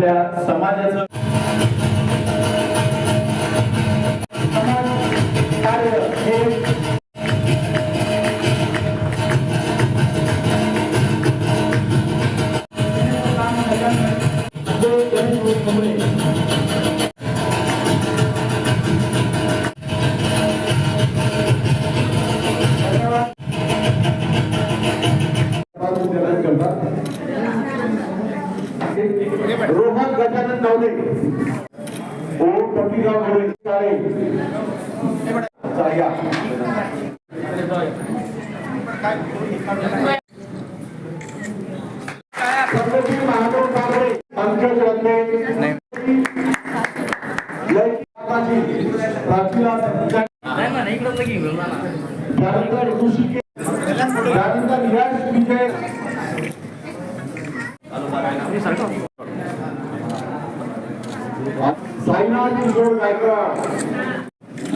आपल्या समाजाचं समाज कार्य हे गावडे ओम गोळे काळे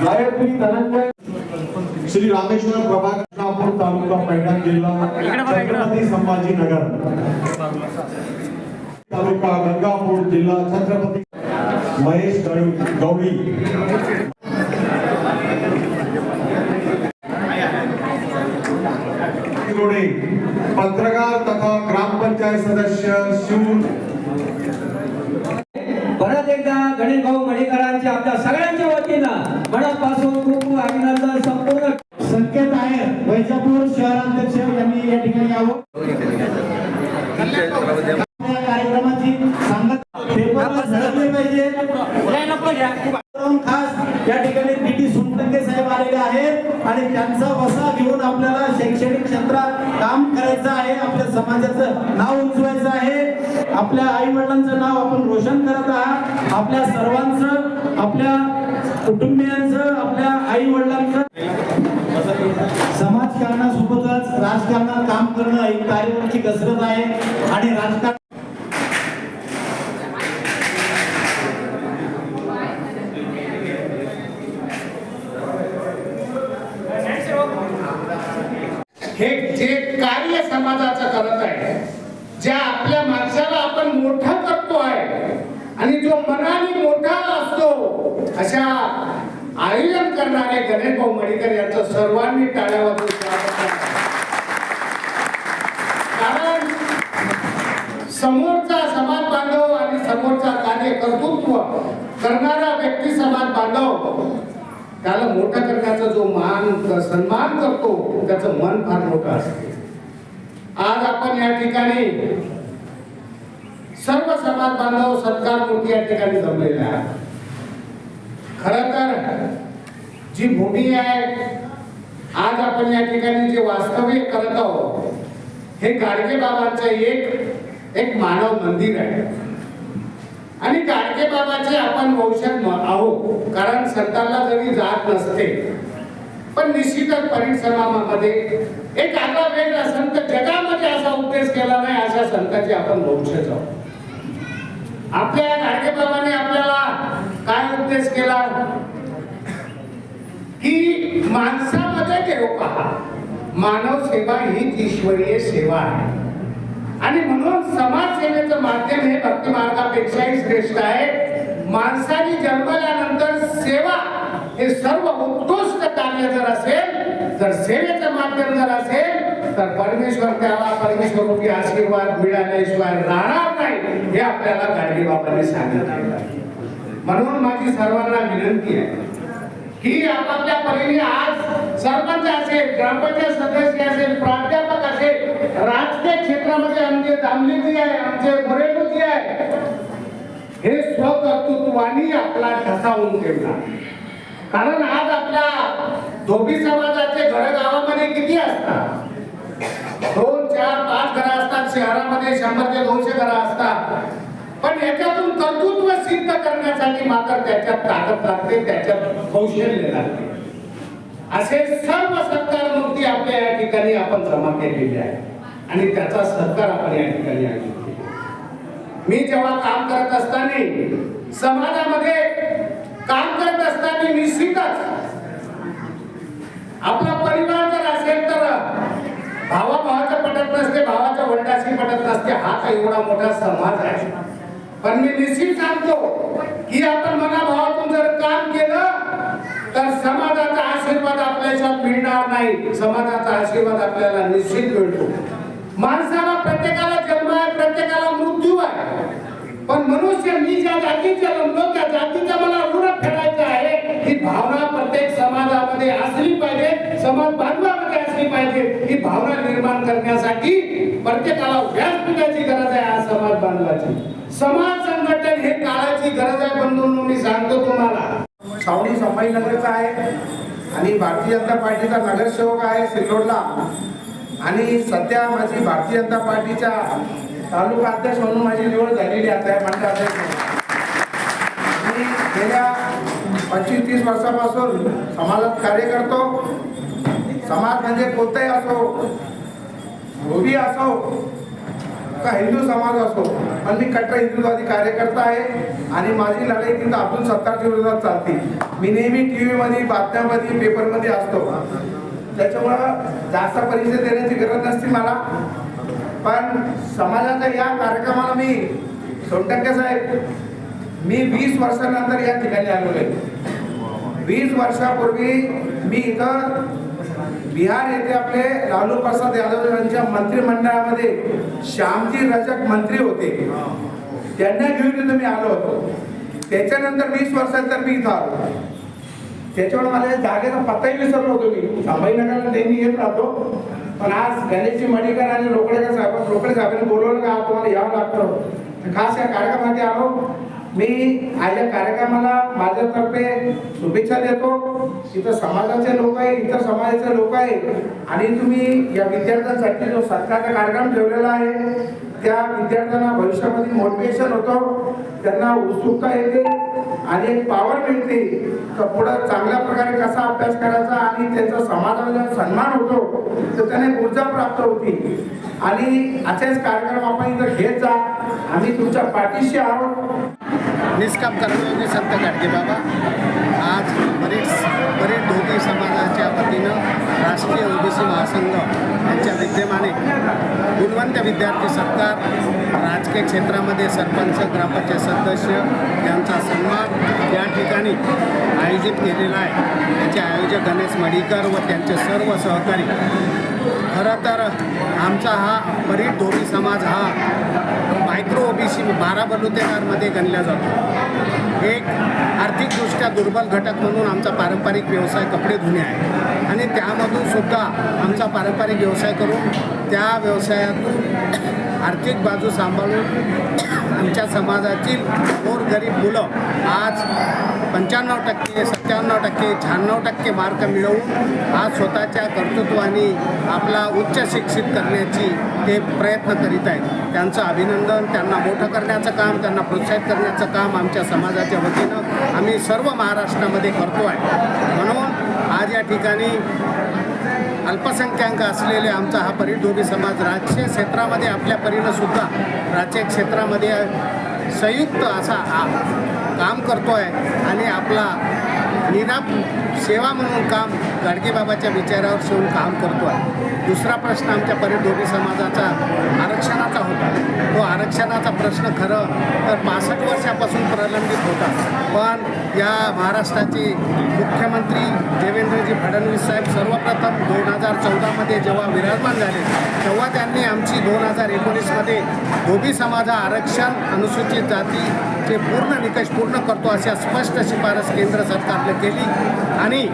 गायत्री धनंजय श्री रामेश्वर प्रभाग कृष्णापूर तालुका पैठण जिल्हा छत्रपती संभाजीनगर. तालुका गंगापूर जिल्हा छत्रपती महेश गौ- पत्रकार तथा ग्रामपंचायत सदस्य शिव एकदा गणेश भाऊ मणेकरांचे आपल्या सगळ्यांच्या वतीनं मनापासून खूप अभिनंदन संपूर्ण. संकेत आहे. वैजापूर शहराध्यक्ष यांनी या ठिकाणी यावं. कार्यक्रमाची सांगत झळकले पाहिजे. खास या ठिकाणी पी टी सोनटक्के साहेब आलेले आहेत आणि त्यांचा वसा घेऊन आपल्याला शैक्षणिक क्षेत्रात काम करायचं आहे. आपल्या समाजाचं नाव उंचवायचं आहे. आपल्या आई वडिलांचं नाव आपण रोशन करत आहात. आपल्या सर्वांचं आपल्या कुटुंबियांचं आपल्या आई वडिलांचं समाजकारणासोबतच राजकारणात काम करणं एक तारेवरची कसरत आहे आणि राजकारण हे जे कार्य समाजाचं करत आहे ज्या आपल्या माणसाला आपण मोठा आणि जो मनाने मोठा असतो अशा आयोजन करणारे गणेश भाऊ मणिकर यांचं सर्वांनी टाळ्या कारण समोरचा समाज बांधव आणि समोरचा कार्य कर्तृत्व करणारा व्यक्ती समाज बांधव त्याला मोठा करण्याचा जो मान सन्मान करतो त्याचं मन फार मोठं असते. आज आपण या ठिकाणी सर्व समाज बांधव सत्कार मूर्ती या ठिकाणी जमलेले आहेत. खर तर जी भूमी आहे आज आपण या ठिकाणी जे वास्तव्य करत आहोत हे गाडगे बाबांचं एक एक मानव मंदिर आहे. आणि गाडगे बाबाचे आपण वंशज म- आहोत कारण संतांना जरी जात नसते पण निश्चितच परिसरामध्ये एक आता वेगळा संत जगामध्ये असा उपदेश केला नाही अशा संतांचे आपण वंशज आहोत. आपल्या गाडगे आपल्याला काय उपदेश केला? की माणसामध्ये देव पहा. मानव सेवा हीच ईश्वरीय सेवा आहे. आणि म्हणून समाज सेवेचं माध्यम हे भक्ती मार्गापेक्षाही श्रेष्ठ आहे. माणसाने जन्मल्यानंतर सेवा हे सर्व उत्कृष्ट कार्य जर असेल तर सेवेचं माध्यम जर असेल तर परमेश्वर त्याला परमेश्वरूपी आशीर्वाद मिळाल्याशिवाय राहणार हे आपल्याला गाडगे बाबांनी सांगितलं म्हणून माझी सर्वांना विनंती आहे की आपापल्या परीने आज सरपंच असेल ग्रामपंचायत सदस्य असेल प्राध्यापक असेल राजकीय क्षेत्रामध्ये आमचे दामलेजी आहे आमचे मोरेलोजी आहे. हे स्वकर्तृत्वानी आपला ठसा होऊन ठेवला कारण आज आपल्या धोबी समाजाचे घर गावामध्ये किती असतात? दोन चार पाच घरं शहरामध्ये शंभर ते दोनशे घरं असतात. पण याच्यातून कर्तृत्व सिद्ध करण्यासाठी मात्र त्याच्यात ताकद लागते त्याच्यात कौशल्य लागते. असे सर्व सत्कार मूर्ती आपल्या या ठिकाणी आपण जमा केलेले आहे आणि त्याचा सत्कार आपण या ठिकाणी आयोजित मी जेव्हा काम करत असताना समाजामध्ये काम करत असताना निश्चितच आपला परिवार जर असेल तर भावा भावाचं पटत नसते भावाच्या वडिलाशी पटत नसते हा एवढा मोठा समाज आहे. पण मी निश्चित सांगतो की आपण मनाभावातून जर काम केलं तर समाजाचा आशीर्वाद आपल्याच्यात मिळणार नाही. समाजाचा आशीर्वाद आपल्याला निश्चित मिळतो. माणसाला प्रत्येकाला जन्म आहे प्रत्येकाला मृत्यू आहे. पण मनुष्य मी ज्या जातीत जन्मलो त्या जातीचा मला ऋण फेडायचं आहे ही भावना प्रत्येक समाजामध्ये असली पाहिजे. समाज बांधवा असली पाहिजे ही भावना निर्माण करण्यासाठी प्रत्येकाला व्यासपीठाची गरज आहे आज समाज बांधवाची. समाज संघटन हे काळाची गरज आहे बंधून मी सांगतो तुम्हाला. सफाई संभाजीनगरचा आहे आणि भारतीय जनता पार्टीचा नगरसेवक आहे सिल्लोडला. आणि सध्या माझी भारतीय जनता पार्टीच्या तालुका अध्यक्ष म्हणून माझी निवड झालेली आता आहे मंडळ अध्यक्ष मी गेल्या पंचवीस तीस वर्षापासून समाजात कार्य करतो. समाज म्हणजे कोणताही असो धोबी असो का हिंदू समाज असो पण मी कट्टर हिंदुत्वादी कार्यकर्ता आहे आणि माझी लढाई तिथं अब्दुल सत्तारच्या विरोधात चालते. मी नेहमी टी व्हीमध्ये बातम्यामध्ये पेपरमध्ये असतो. त्याच्यामुळं जास्त परिचय देण्याची गरज नसते मला. पण समाजाच्या या कार्यक्रमाला मी सोनटक्के साहेब मी वीस वर्षानंतर या ठिकाणी आलेलो आहे. वीस वर्षापूर्वी मी इथं बिहार येथे आपले लालू प्रसाद यादव यांच्या मंत्रिमंडळामध्ये श्यामजी रजक मंत्री होते. त्यांना घेऊन इथं मी आलो होतो. त्याच्यानंतर वीस वर्षानंतर मी इथं आलो. त्याच्यामुळे मला या जागेचा पत्ताही विसरलो होतो मी. संभाजीनगरला नेहमी येत राहतो. पण आज गणेशजी मणिकर आणि रोकडेकर साहेब रोकडे साहेबांनी बोलवलं का? तुम्हाला यावं लागतं. खास या कार्यक्रमासाठी आलो. मी आज या कार्यक्रमाला माझ्यातर्फे शुभेच्छा देतो. इथं समाजाचे लोक आहे इतर समाजाचे लोक आहे. आणि तुम्ही या विद्यार्थ्यांसाठी जो सरकारचा कार्यक्रम ठेवलेला आहे त्या विद्यार्थ्यांना भविष्यामध्ये मोटिवेशन होतं. त्यांना उत्सुकता येते आणि एक पावर मिळते. तर पुढं चांगल्या प्रकारे कसा अभ्यास करायचा आणि त्यांचा समाजाला सन्मान होतो तर त्याने ऊर्जा प्राप्त होती. आणि असेच कार्यक्रम आपण इथं घेत जा. आम्ही तुमच्या पाठीशी आहोत. निष्काम कर्मयोगी संत गाडगे बाबा. आज बरेच बरेच धोबी समाजाच्या वतीनं राष्ट्रीय ओबीसी महासंघ यांच्या विद्यमाने गुणवंत विद्यार्थी सत्कार राजकीय क्षेत्रामध्ये सरपंच ग्रामपंचायत सदस्य यांचा सन्मान या ठिकाणी आयोजित केलेला आहे. त्याचे आयोजक गणेश मडीकर व त्यांचे सर्व सहकारी. खरं तर आमचा हा परी धोबी समाज हा मायक्रो ओबीसी बारा बलुतेदारमध्ये गणला जातो. एक आर्थिकदृष्ट्या दुर्बल घटक म्हणून आमचा पारंपरिक व्यवसाय कपडे धुणे आहे. आणि त्यामधून सुद्धा आमचा पारंपरिक व्यवसाय करून त्या व्यवसायातून आर्थिक बाजू सांभाळून आमच्या समाजातील गोरगरीब मुलं आज पंच्याण्णव टक्के सत्त्याण्णव टक्के शहाण्णव टक्के मार्क मिळवून आज स्वतःच्या कर्तृत्वाने आपला उच्च शिक्षित करण्याची ते प्रयत्न करीत आहेत. त्यांचं अभिनंदन त्यांना मोठं करण्याचं काम त्यांना प्रोत्साहित करण्याचं काम आमच्या समाजाच्या वतीनं आम्ही सर्व महाराष्ट्रामध्ये करतो आहे. म्हणून आज या ठिकाणी अल्पसंख्याक असलेले आमचा हा परिधोबी समाज राजकीय क्षेत्रामध्ये आपल्या परीनं सुद्धा राजकीय क्षेत्रामध्ये संयुक्त असा हा काम करतो आहे आणि आपला निराप सेवा म्हणून काम गाडगेबाबाच्या विचारावर सोडून काम करतो आहे. दुसरा प्रश्न आमच्या परिधोबी समाजाचा आरक्षणाचा होता. तो आरक्षणाचा प्रश्न खरं तर पासष्ट वर्षापासून प्रलंबित होता. पण या महाराष्ट्राचे मुख्यमंत्री देवेंद्रजी फडणवीस साहेब सर्वप्रथम दोन हजार चौदामध्ये जेव्हा विराजमान झाले तेव्हा त्यांनी आमची दोन हजार एकोणीसमध्ये धोबी समाजा आरक्षण अनुसूचित जातीचे पूर्ण निकष पूर्ण करतो अशा स्पष्ट शिफारस केंद्र सरकारने केली आणि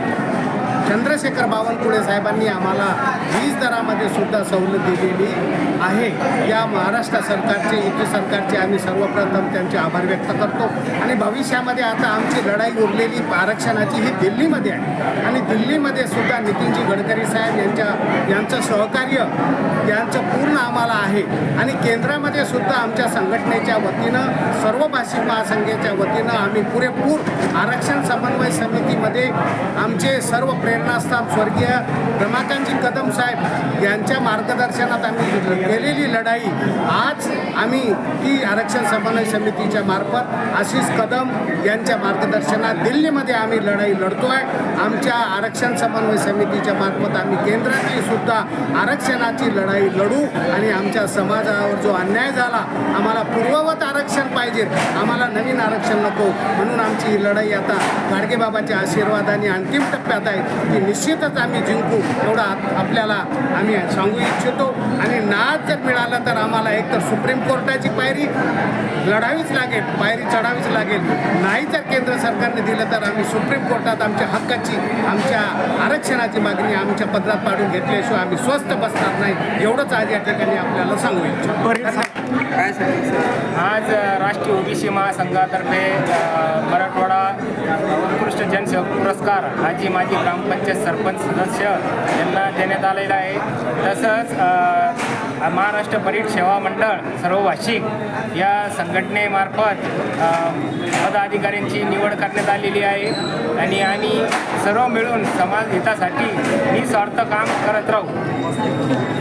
चंद्रशेखर बावनकुळे साहेबांनी आम्हाला वीज दरामध्ये सुद्धा सवलत दिलेली आहे. या महाराष्ट्र सरकारचे युती सरकारचे आम्ही सर्वप्रथम त्यांचे आभार व्यक्त करतो. आणि भविष्यामध्ये आता आमची लढाई उरलेली आरक्षणाची ही दिल्लीमध्ये आहे. आणि दिल्लीमध्ये सुद्धा नितीनजी गडकरी साहेब यांच्या यांचं सहकार्य यांचं पूर्ण आम्हाला आहे. आणि केंद्रामध्ये सुद्धा आमच्या संघटनेच्या वतीनं सर्व भाषिक महासंघाच्या वतीनं आम्ही पुरेपूर आरक्षण समन्वय समितीमध्ये आमचे सर्व प्रेरणा प्रेरणास्थान स्वर्गीय रमाकांतजी कदम साहेब यांच्या मार्गदर्शनात आम्ही केलेली लढाई. आज आम्ही ती आरक्षण समन्वय समितीच्या मार्फत आशिष कदम यांच्या मार्गदर्शनात दिल्लीमध्ये आम्ही लढाई लढतो आहे आमच्या आरक्षण समन्वय समितीच्या मार्फत आम्ही केंद्रातली सुद्धा आरक्षणाची लढाई लढू आणि आमच्या समाजावर जो अन्याय झाला आम्हाला पूर्ववत आरक्षण पाहिजे. आम्हाला नवीन आरक्षण नको. म्हणून आमची ही लढाई आता गाडगेबाबाच्या आशीर्वादाने अंतिम टप्प्यात आहे. की निश्चितच आम्ही जिंकू एवढा आप- आपल्याला आम्ही सांगू इच्छितो. आणि नाच जर मिळाला तर आम्हाला एकतर सुप्रीम कोर्टाची पायरी लढावीच लागेल पायरी चढावीच लागेल. नाही जर केंद्र सरकारने दिलं तर आम्ही सुप्रीम कोर्टात आमच्या हक्काची आमच्या आरक्षणाची मागणी आमच्या पदरात पाडून घेतल्याशिवाय आम्ही स्वस्त बसणार नाही एवढंच आज या ठिकाणी आपल्याला सांगू इच्छितो. आज राष्ट्रीय ओबीसी महासंघातर्फे मराठवाडा उत्कृष्ट जनसेवक पुरस्कार आजी माजी ग्रामपंचायत सरपंच सदस्य यांना देण्यात आलेला आहे. तसंच महाराष्ट्र परीट सेवा मंडळ सर्व वार्षिक या संघटनेमार्फत पदाधिकाऱ्यांची निवड करण्यात आलेली आहे. आणि आम्ही सर्व मिळून समाज हितासाठी निस्वार्थ काम करत राहू.